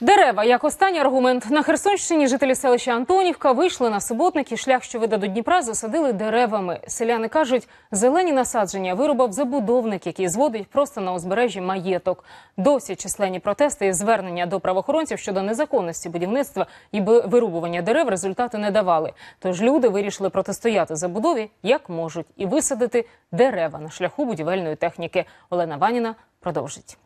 Дерева як останній аргумент на Херсонщині. Жителі селища Антонівка вийшли на суботники. Шлях, що веде до Дніпра, засадили деревами. Селяни кажуть, зелені насадження вирубав забудовник, який зводить просто на узбережжі маєток. Досі численні протести і звернення до правоохоронців щодо незаконності будівництва і вирубування дерев результати не давали. Тож люди вирішили протистояти забудові як можуть і висадити дерева на шляху будівельної техніки. Олена Ваніна продовжить.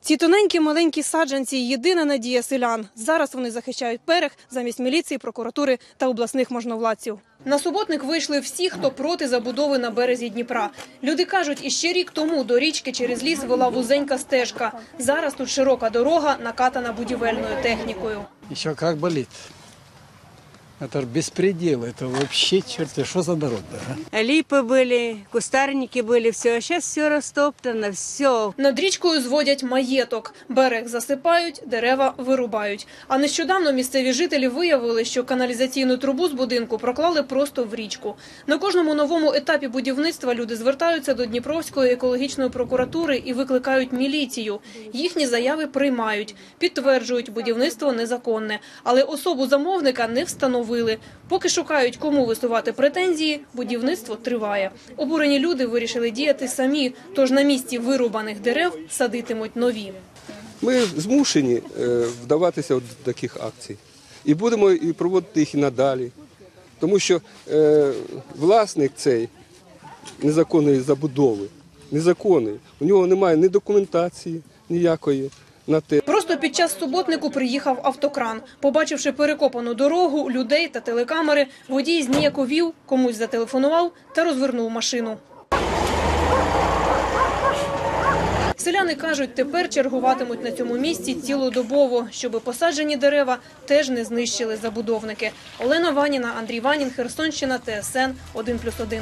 Ці тоненькі маленькі саджанці – єдина надія селян. Зараз вони захищають берег замість міліції, прокуратури та обласних можновладців. На суботник вийшли всі, хто проти забудови на березі Дніпра. Люди кажуть, іще рік тому до річки через ліс вела вузенька стежка. Зараз тут широка дорога, накатана будівельною технікою. Ще як болит. Это ж беспредел, это вообще черт, что за народ, да? Липы были, кустарники были, все. А сейчас все растоптано, все. Над річкою зводять маєток. Берег засипають, дерева вирубають. А нещодавно місцеві жителі виявили, що каналізаційну трубу з будинку проклали просто в річку. На кожному новому етапі будівництва люди звертаються до Дніпровської екологічної прокуратури і викликають міліцію. Їхні заяви приймають, підтверджують, будівництво незаконне. Але особу замовника не встановили. Поки шукають, кому висувати претензії, будівництво триває. Обурені люди вирішили діяти самі, тож на місці вирубаних дерев садитимуть нові. Ми змушені е, вдаватися в таких акцій. І будемо проводити їх і надалі. Тому що е, власник цей незаконної забудови, незаконний, у нього немає ні документації ніякої на те. Просто під час суботнику приїхав автокран. Побачивши перекопану дорогу, людей та телекамери, водій зніяковів, комусь зателефонував та розвернув машину. Селяни кажуть, тепер чергуватимуть на цьому місці цілодобово, щоб посаджені дерева теж не знищили забудовники. Олена Ваніна, Андрій Ванін, Херсонщина, ТСН 1+,1.